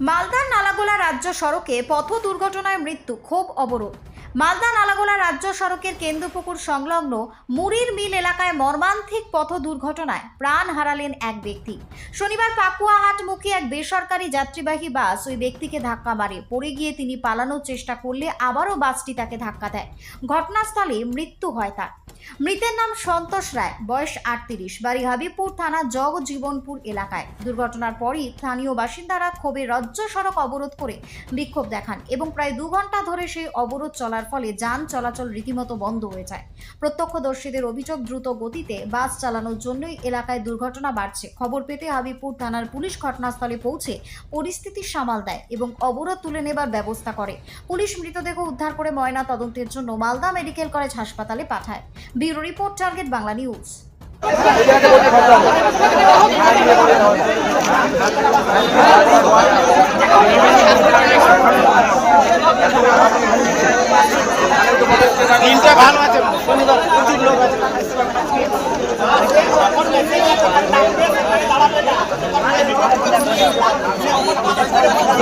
মালদার নালাগোলা রাজ্য সড়কে পথ দুর্ঘটনায় মৃত্যু, ক্ষোভ, অবরোধ। মালদা নালাগোলা রাজ্য সড়কের কেন্দ্রপুকুর সংলগ্ন মুরির মিল এলাকায় মর্মান্তিক পথ দুর্ঘটনায় প্রাণ হারালেন এক ব্যক্তি। শনিবার পাকুয়াহাট মুখী এক বেসরকারি যাত্রীবাহী বাস ওই ব্যক্তিকে ধাক্কা মারে। পড়ে গিয়ে তিনি পালানোর চেষ্টা করলে আবারও বাসটি তাকে ধাক্কা দেয়। ঘটনাস্থলে মৃত্যু হয় তার। মৃতের নাম সন্তোষ রায়, বয়স আটত্রিশ, বাড়ি হাবিবপুর থানা জগজীবনপুর এলাকায়। দুর্ঘটনার পরই স্থানীয় বাসিন্দারা ক্ষোভে রাজ্য সড়ক অবরোধ করে বিক্ষোভ দেখান এবং প্রায় দু ঘণ্টা ধরে সেই অবরোধ চলার ফলে যান চলাচল রীতিমতো বন্ধ হয়ে যায়। প্রত্যক্ষদর্শীদের অভিযোগ দ্রুত গতিতে বাস চালানোর জন্যই এলাকায় দুর্ঘটনা বাড়ছে। খবর পেতে হাবিবপুর থানার পুলিশ ঘটনাস্থলে পৌঁছে পরিস্থিতি সামাল দেয় এবং অবরোধ তুলে নেবার ব্যবস্থা করে। পুলিশ মৃতদেহ উদ্ধার করে ময়না তদন্তের জন্য মালদা মেডিকেল কলেজ হাসপাতালে পাঠায়। Bureau report, target Bangla news দিনটা ভালো আছে শনিবার প্রচুর লোক আছে রাখ চালাচ্ছে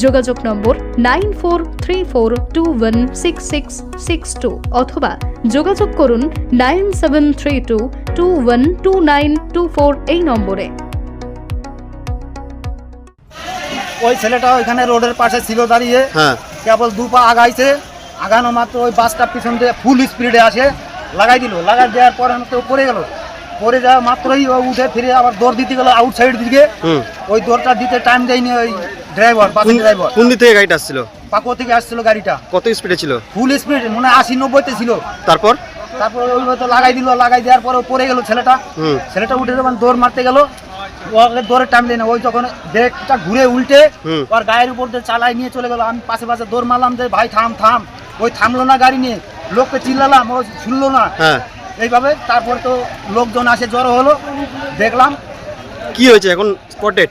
যোগাযোগ number nine four three four two one six six six two অথবা যোগাযোগ করুন nine seven three two two one two nine two four এই নম্বরে। ওই ছেলেটা ওইখানে রোডের পাশে ছিল দাঁড়িয়ে হ্যাঁ। কেবল দু পা আগাইছে আগানো মাত্র ওই বাসটা পিছন দিয়ে ফুল স্পিডে আসে লাগাই দিল। লাগাই দেওয়ার পরে তো পড়ে গেল। পড়ে যাওয়া মাত্রই ও উঠে ফিরে আবার দৌড় দিতে গেল আউট সাইড দিকে ওই দৌড়টা দিতে টাইম দেয়নি ওই ড্রাইভার বাসের ড্রাইভার কোন দিক থেকে গাড়িটা আসছিল? পাকো থেকে আসছিল গাড়িটা। কত স্পিডে ছিল? ফুল স্পিড মনে হয় আশি নব্বইতে ছিল। তারপর? তারপর ওই তো লাগাই দিল লাগাই দেওয়ার পরে পড়ে গেল ছেলেটা। হুম। ছেলেটা উঠে যখন দৌড় মারতে গেল ওকে দৌড়ে টাইম দেয় না ওই যখন ব্রেকটা ঘুরে উল্টে। ওর গায়ের উপর দিয়ে চালাই নিয়ে চলে গেল। আমি পাশে পাশে দৌড় মারলাম যে ভাই থাম থাম। ওই থামলো না গাড়ি নিয়ে। লোককে চিল্লালাম ও শুনলো না। হ্যাঁ। এইভাবে তারপর তো লোকজন আসে জড়ো হলো। দেখলাম কি হয়েছে এখন? স্পটেড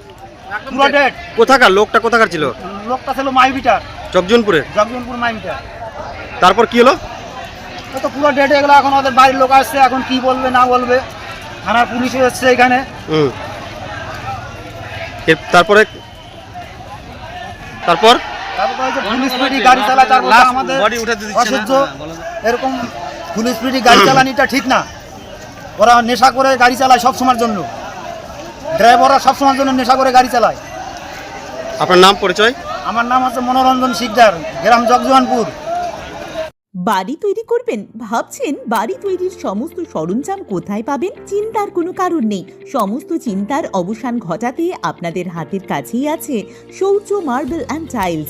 পুরো ডেট কোথাকার লোকটা কোথাকার ছিল লোকটা ছিল মাইবিটার চকজনপুরের জগজনপুর মাইবিটার তারপর কি হলো তো পুরো ডেট এগুলো এখন ওদের বাড়ির লোক আসছে এখন কি বলবে না বলবে থানার পুলিশ এসছে এখানে তারপরে তারপর তারপর ওই যে ফুল স্পিডে গাড়ি চালায় তারপর আমাদের অসহ্য এরকম স্পিডে গাড়ি চালানিটা ঠিক না ওরা নেশা করে গাড়ি চালায় সব সময়ের জন্য ড্রাইভাররা সব সময়ের জন্য নেশা করে গাড়ি চালায়। আপনার নাম পরিচয়? আমার নাম আছে মনোরঞ্জন শিকদার গ্রাম জগজোহানপুর বাড়ি তৈরি করবেন ভাবছেন বাড়ি তৈরির সমস্ত সরঞ্জাম কোথায় পাবেন? চিন্তার কোনো কারণ নেই। সমস্ত চিন্তার অবসান ঘটাতে আপনাদের হাতের কাছেই আছে শৌচ মার্বেল অ্যান্ড টাইলস